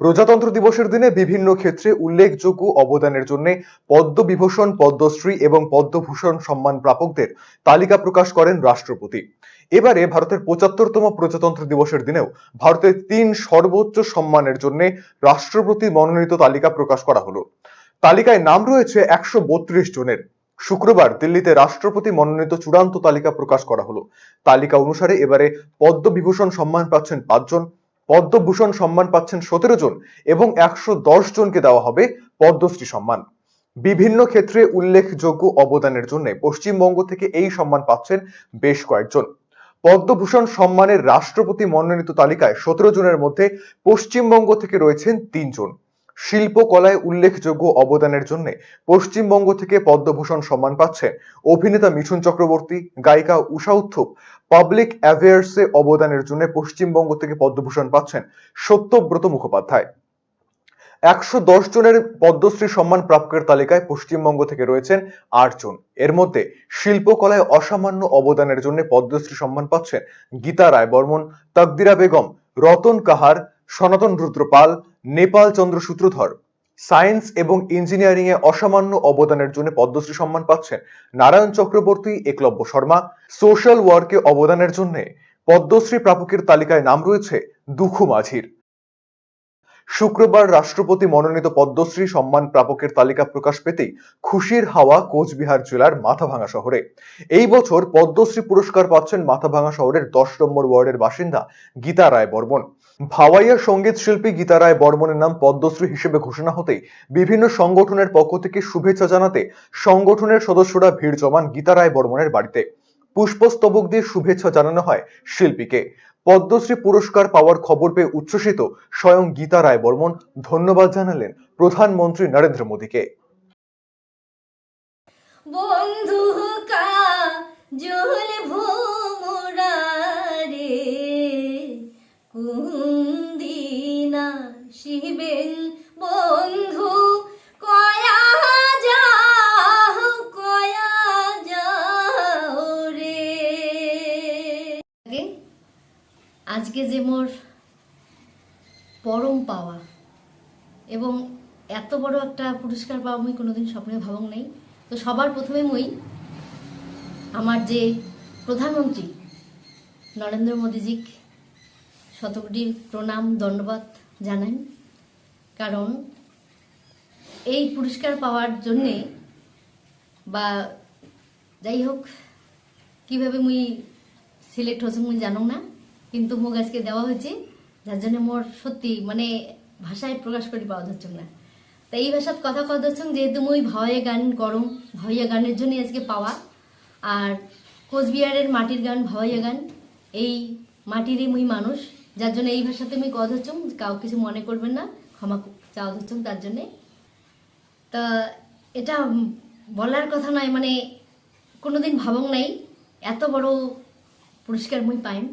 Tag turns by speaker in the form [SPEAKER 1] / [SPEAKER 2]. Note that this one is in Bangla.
[SPEAKER 1] প্রজাতন্ত্র দিবসের দিনে বিভিন্ন ক্ষেত্রে উল্লেখযোগ্য অবদানের জন্য পদ্মবিভূষণ, পদ্মশ্রী এবং পদ্মভূষণ সম্মান প্রাপকদের তালিকা প্রকাশ করেন রাষ্ট্রপতি। এবারে ভারতের পঁচাত্তরতম প্রজাতন্ত্র দিবসের দিনেও ভারতের তিন সর্বোচ্চ সম্মানের জন্য রাষ্ট্রপতি মনোনীত তালিকা প্রকাশ করা হলো। তালিকায় নাম রয়েছে একশো বত্রিশ জনের। শুক্রবার দিল্লিতে রাষ্ট্রপতি মনোনীত চূড়ান্ত তালিকা প্রকাশ করা হলো। তালিকা অনুসারে এবারে পদ্মবিভূষণ সম্মান পাচ্ছেন পাঁচজন। পদ্মভূষণ সম্মান পাচ্ছেন সতেরো জন এবং একশো দশ জনকে দেওয়া হবে পদ্মশ্রী সম্মান। বিভিন্ন ক্ষেত্রে উল্লেখযোগ্য অবদানের জন্য পশ্চিমবঙ্গ থেকে এই সম্মান পাচ্ছেন বেশ কয়েকজন। পদ্মভূষণ সম্মানের রাষ্ট্রপতি মনোনীত তালিকায় সতেরো জনের মধ্যে পশ্চিমবঙ্গ থেকে রয়েছেন তিনজন। শিল্পকলায় উল্লেখযোগ্য অবদানের জন্য পশ্চিমবঙ্গ থেকে পদ্মভূষণ সম্মান পাচ্ছেন অভিনেতা মিঠুন চক্রবর্তী, গায়িকা উষা উত্থুপ পাবলিক অ্যাফেয়ার্সে অবদানের জন্য পশ্চিমবঙ্গ থেকে পদ্মভূষণ পাচ্ছেন সত্যব্রত মুখোপাধ্যায়। একশো দশ জনের পদ্মশ্রী সম্মান প্রাপকের তালিকায় পশ্চিমবঙ্গ থেকে রয়েছেন আট জন। এর মধ্যে শিল্পকলায় অসামান্য অবদানের জন্য পদ্মশ্রী সম্মান পাচ্ছেন গীতা রায় বর্মন তাকদিরা বেগম, রতন কাহার সনাতন রুদ্রপাল, নেপাল চন্দ্র সূত্রধর। সায়েন্স এবং ইঞ্জিনিয়ারিং এ অসামান্য অবদানের জন্য পদ্মশ্রী সম্মান পাচ্ছেন নারায়ণ চক্রবর্তী, একলব্য শর্মা। সোশ্যাল ওয়ার্কে অবদানের জন্য পদ্মশ্রী প্রাপকের তালিকায় নাম রয়েছে দুখু মাঝির। শুক্রবার রাষ্ট্রপতি মনোনীত পদ্মশ্রী সম্মান প্রাপকের তালিকা প্রকাশ পেতেই খুশির হাওয়া কোচবিহার জেলার মাথাভাঙা শহরে। এই বছর পদ্মশ্রী পুরস্কার পাচ্ছেন মাথাভাঙা শহরের দশ নম্বর ওয়ার্ডের বাসিন্দা গীতা রায় বর্মন ভাওয়াইয়া সংগীত শিল্পী গীতা রায় বর্মনের নাম পদ্মশ্রী হিসেবে ঘোষণা হতেই বিভিন্ন সংগঠনের পক্ষ থেকে শুভেচ্ছা জানাতে সংগঠনের সদস্যরা ভিড় জমান গীতা রায় বর্মনের বাড়িতে। পুষ্পস্তবক দিয়ে শুভেচ্ছা জানানো হয় শিল্পীকে। পদ্মশ্রী পুরস্কার পাওয়ার খবর পেয়ে উচ্ছ্বসিত স্বয়ং গীতা রায় বর্মন ধন্যবাদ জানালেন প্রধানমন্ত্রী নরেন্দ্র মোদীকে।
[SPEAKER 2] বন্ধু কাজল বন্ধু রে। আগে, আজকে যে মোর পরম পাওয়া এবং এত বড় একটা পুরস্কার পাওয়া মুই কোনোদিন স্বপ্নে ভাবং নাই। তো সবার প্রথমে মুই আমার যে প্রধানমন্ত্রী নরেন্দ্র মোদীজিক শতকোটি প্রণাম, ধন্যবাদ জানাই। কারণ এই পুরস্কার পাওয়ার জন্যে বা যাই হোক, কীভাবে মুই সিলেক্ট হচ্ছে মুই জানো না, কিন্তু মোক আজকে দেওয়া হয়েছে, যার জন্য মোর সত্যি মানে ভাষায় প্রকাশ করে পাওয়া যাচ্ছে না। তা এই ভাষাত কথা কথা হচ্ছে যেহেতু মুই ভাওয়া গান করম ভাওয়া গানের জন্য আজকে পাওয়া। আর কোচবিহারের মাটির গান ভাওয়া গান, এই মাটিরই মুই মানুষ, যার জন্য এই ভাষাতে মুই কথা হচ্ছুম কাউ কিছু মনে করবেন না। ক্ষমা চাওয়া হচ্ছুম তার জন্যে। তো এটা বলার কথা নয় মানে কোনোদিন ভাবং নাই, এত বড় পুরস্কার মুই পাইম।